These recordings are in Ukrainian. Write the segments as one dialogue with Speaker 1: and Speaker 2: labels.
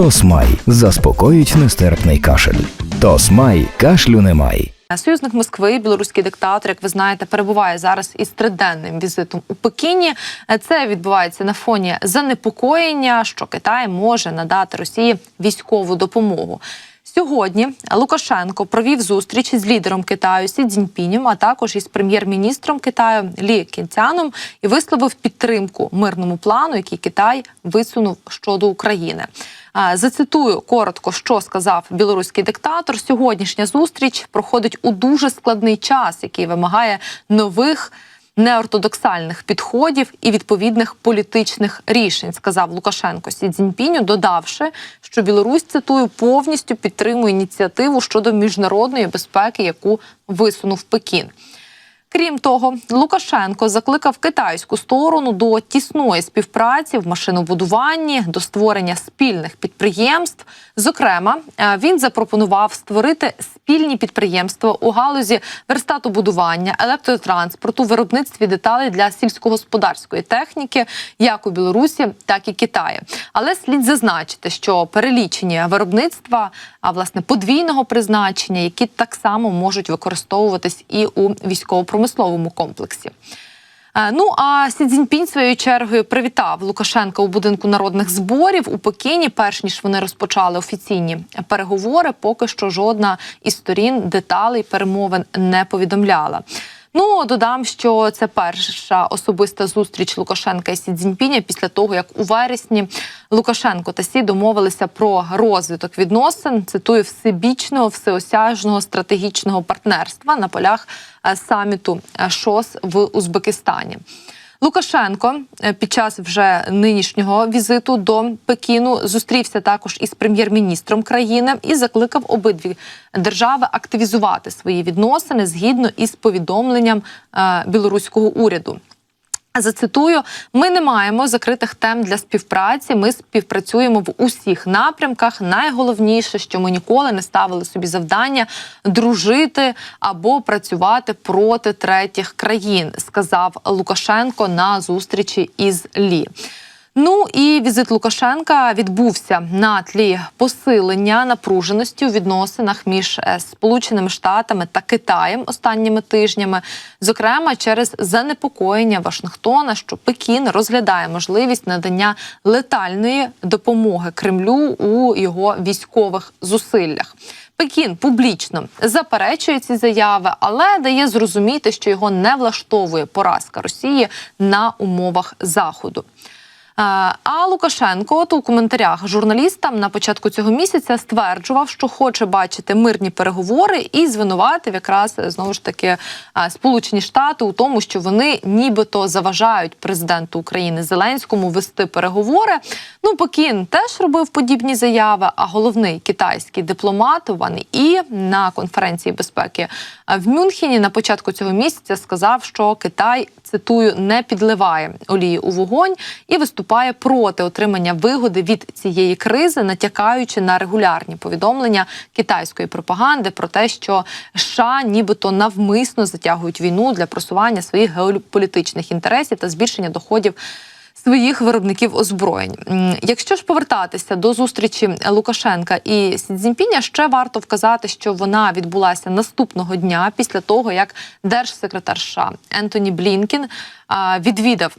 Speaker 1: Тосмай заспокоїть нестерпний кашель. Тосмай кашлю немає.
Speaker 2: Союзник Москви, білоруський диктатор, як ви знаєте, перебуває зараз із триденним візитом у Пекіні. Це відбувається на фоні занепокоєння, що Китай може надати Росії військову допомогу. Сьогодні Лукашенко провів зустріч з лідером Китаю Сі Цзіньпінем, а також із прем'єр-міністром Китаю Лі Кінцяном і висловив підтримку мирному плану, який Китай висунув щодо України. Зацитую коротко, що сказав білоруський диктатор. Сьогоднішня зустріч проходить у дуже складний час, який вимагає нових неортодоксальних підходів і відповідних політичних рішень, сказав Лукашенко Сі Цзіньпіню, додавши, що Білорусь цитую повністю підтримує ініціативу щодо міжнародної безпеки, яку висунув Пекін. Крім того, Лукашенко закликав китайську сторону до тісної співпраці в машинобудуванні, до створення спільних підприємств. Зокрема, е, він запропонував створити спільні підприємства у галузі верстатобудування, електротранспорту, виробництві деталей для сільськогосподарської техніки, як у Білорусі, так і Китаї. Але слід зазначити, що перелічені виробництва, а власне подвійного призначення, які так само можуть використовуватись і у військово-промисловому комплексі. Е, Ну а Сі Цзіньпінь своєю чергою привітав Лукашенка у будинку народних зборів у Пекіні. Перш ніж вони розпочали офіційні переговори, поки що жодна із сторін деталей перемовин не повідомляла. Ну додам, що це перша особиста зустріч Лукашенка і Сі Цзіньпіня після того, як у вересні Лукашенко та Сі домовилися про розвиток відносин. Цитую всебічного, всеосяжного стратегічного партнерства на полях е, саміту е, ШОС в Узбекистані. Лукашенко е, під час вже нинішнього візиту до Пекіну зустрівся також із прем'єр-міністром країни і закликав обидві держави активізувати свої відносини згідно із повідомленням е, білоруського уряду. Зацитую, ми не маємо закритих тем для співпраці. Ми співпрацюємо в усіх напрямках. Найголовніше, що ми ніколи не ставили собі завдання дружити або працювати проти третіх країн, сказав Лукашенко на зустрічі із Лі. Ну і візит Лукашенка відбувся на тлі посилення напруженості у відносинах між е, Сполученими Штатами та Китаєм останніми тижнями, зокрема через занепокоєння Вашингтона, що Пекін розглядає можливість надання летальної допомоги Кремлю у його військових зусиллях. Пекін публічно заперечує ці заяви, але дає зрозуміти, що його не влаштовує поразка Росії на умовах Заходу. Е, А Лукашенко от у коментарях журналістам на початку цього місяця стверджував, що хоче бачити мирні переговори і звинуватив якраз е, знову ж таки е, Сполучені Штати у тому, що вони нібито заважають президенту України Зеленському вести переговори. Ну, Пекін теж робив подібні заяви. А головний китайський дипломат Ван І на конференції безпеки в Мюнхені на початку цього місяця сказав, що Китай цитую не підливає олії у вогонь і виступає проти отримання вигоди від цієї кризи, натякаючи на регулярні повідомлення китайської пропаганди про те, що США нібито навмисно затягують війну для просування своїх геополітичних інтересів та збільшення доходів. Своїх виробників озброєнь, якщо ж повертатися до зустрічі Лукашенка і Сідзінпіня, ще варто вказати, що вона відбулася наступного дня після того, як держсекретар США Ентоні Блінкін відвідав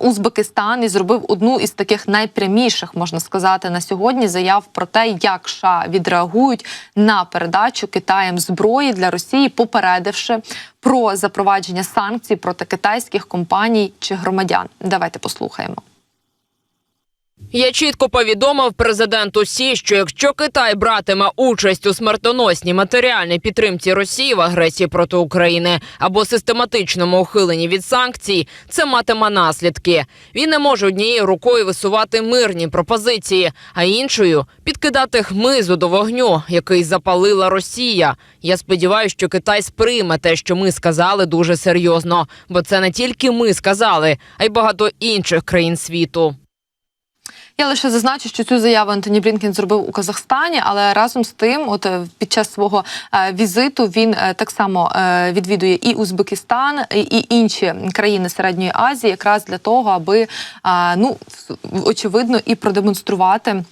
Speaker 2: Узбекистан і зробив одну із таких найпряміших, можна сказати, на сьогодні заяв про те, як США відреагують на передачу Китаєм зброї для Росії, попередивши про запровадження санкцій проти китайських компаній чи громадян. Давайте послухаємо.
Speaker 3: Я чітко повідомив президенту Сі, що якщо Китай братиме участь у смертоносній матеріальній підтримці Росії в агресії проти України або систематичному ухиленні від санкцій, це матиме наслідки. Він не може однією рукою висувати мирні пропозиції, а іншою підкидати хмизу до вогню, який запалила Росія. Я сподіваюся, що Китай сприйме те, що ми сказали, дуже серйозно, бо це не тільки ми сказали, а й багато інших країн світу.
Speaker 2: Я лише зазначу, що цю заяву Антоні Блінкен зробив у Казахстані, але разом з тим, от е, під час свого е, візиту, він е, так само відвідує і Узбекистан, і, інші країни Середньої Азії, якраз для того, аби ну очевидно і продемонструвати.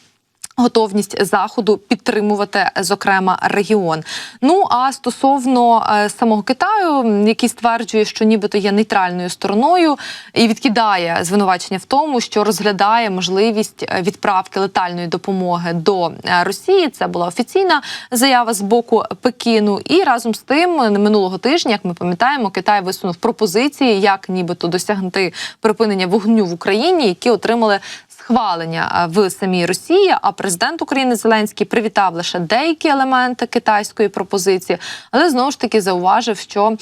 Speaker 2: Готовність заходу підтримувати, зокрема, регіон. Ну а стосовно е, самого Китаю, який стверджує, що нібито є нейтральною стороною, і відкидає звинувачення в тому, що розглядає можливість е, відправки летальної допомоги до е, Росії. Це була офіційна заява з боку Пекіну. І разом з тим, минулого тижня, як ми пам'ятаємо, Китай висунув пропозиції, як нібито досягнути припинення вогню в Україні, які отримали схвалення в самій Росії. А президент України Зеленський привітав лише деякі елементи китайської пропозиції, але знову ж таки зауважив, що.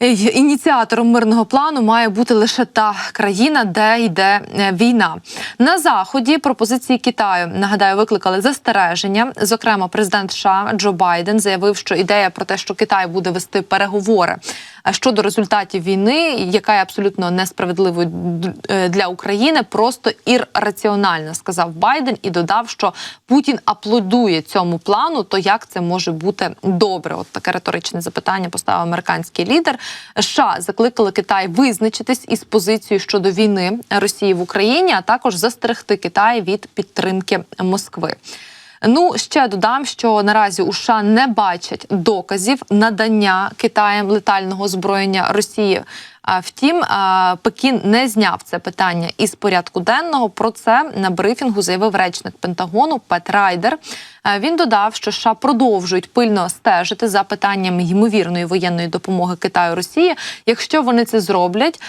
Speaker 2: Е, Ініціатором мирного плану має бути лише та країна, де йде е, війна. На заході пропозиції Китаю нагадаю викликали застереження. Зокрема, президент США Джо Байден заявив, що ідея про те, що Китай буде вести переговори е, щодо результатів війни, яка є абсолютно несправедливою для України, просто ірраціональна, сказав Байден і додав, що Путін аплодує цьому плану. То як це може бути добре? От таке риторичне запитання поставив американський лідер. США закликали Китай визначитись із позицією щодо війни Росії в Україні, а також застерегти Китай від підтримки Москви. Ну ще додам, що наразі у США не бачать доказів надання Китаєм летального зброєння Росії. Втім, Пекін не зняв це питання із порядку денного. Про це на брифінгу заявив речник Пентагону Пет Райдер. Він додав, що США продовжують пильно стежити за питанням ймовірної воєнної допомоги Китаю Росії. Якщо вони це зроблять,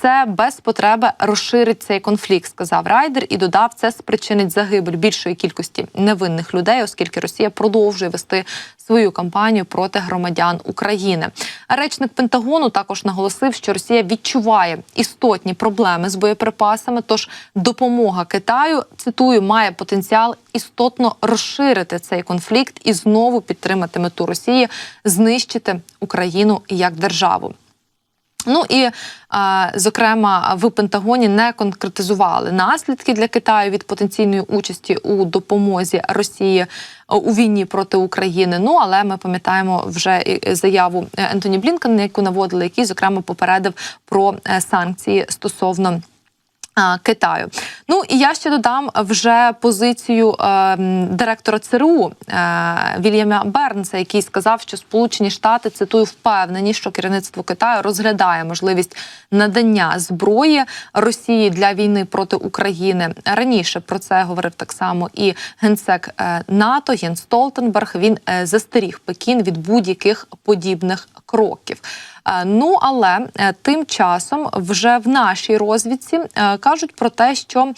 Speaker 2: це без потреби розширить цей конфлікт, сказав Райдер, і додав, це спричинить загибель більшої кількості невинних людей, оскільки Росія продовжує вести свою кампанію проти громадян України. Речник Пентагону також наголосив, що Росія відчуває істотні проблеми з боєприпасами. Тож допомога Китаю цитую має потенціал істотно розширити цей конфлікт і знову підтримати мету Росії знищити Україну як державу. Ну і е, зокрема в Пентагоні не конкретизували наслідки для Китаю від потенційної участі у допомозі Росії е, у війні проти України. Ну але ми пам'ятаємо вже заяву е, Ентоні Блінкена, яку наводили, який зокрема попередив про е, санкції стосовно. А, Китаю. Ну і я ще додам вже позицію е, директора ЦРУ е, Вільяма Бернса, який сказав, що Сполучені Штати цитую впевнені, що керівництво Китаю розглядає можливість надання зброї Росії для війни проти України. Раніше про це говорив так само і генсек е, НАТО Єн Столтенберг. Він е, застеріг Пекін від будь-яких подібних кроків. Е, Ну але е, тим часом вже в нашій розвідці е, кажуть про те, що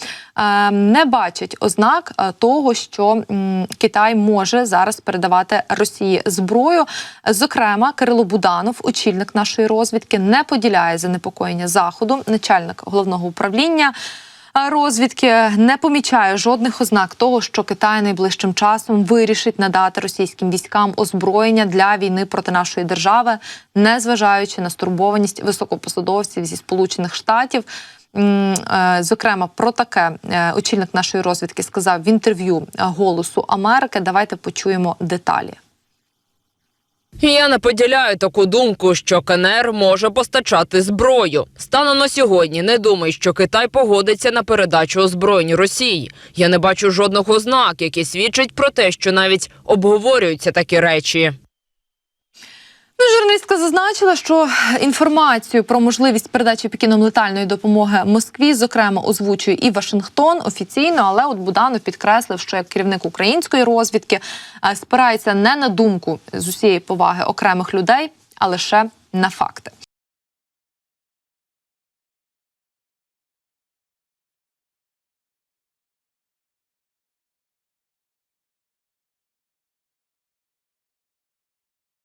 Speaker 2: не бачать ознак того, що Китай може зараз передавати Росії зброю. Зокрема, Кирило Буданов, очільник нашої розвідки, не поділяє занепокоєння заходу, начальник головного управління. Розвідки не помічає жодних ознак того, що Китай найближчим часом вирішить надати російським військам озброєння для війни проти нашої держави, незважаючи на стурбованість високопосадовців зі Сполучених Штатів. Е, Зокрема, про таке е, очільник нашої розвідки сказав в інтерв'ю Голосу Америки. Давайте почуємо деталі.
Speaker 3: Я не поділяю таку думку, що КНР може постачати зброю. Станом на сьогодні не думаю, що Китай погодиться на передачу озброєнь Росії. Я не бачу жодних ознак, які свідчать про те, що навіть обговорюються такі речі.
Speaker 2: Ну, журналістка зазначила, що інформацію про можливість передачі Пекіном летальної допомоги Москві, зокрема, озвучує і Вашингтон офіційно, але от Буданов підкреслив, що як керівник української розвідки е, спирається не на думку з усієї поваги окремих людей, а лише на факти.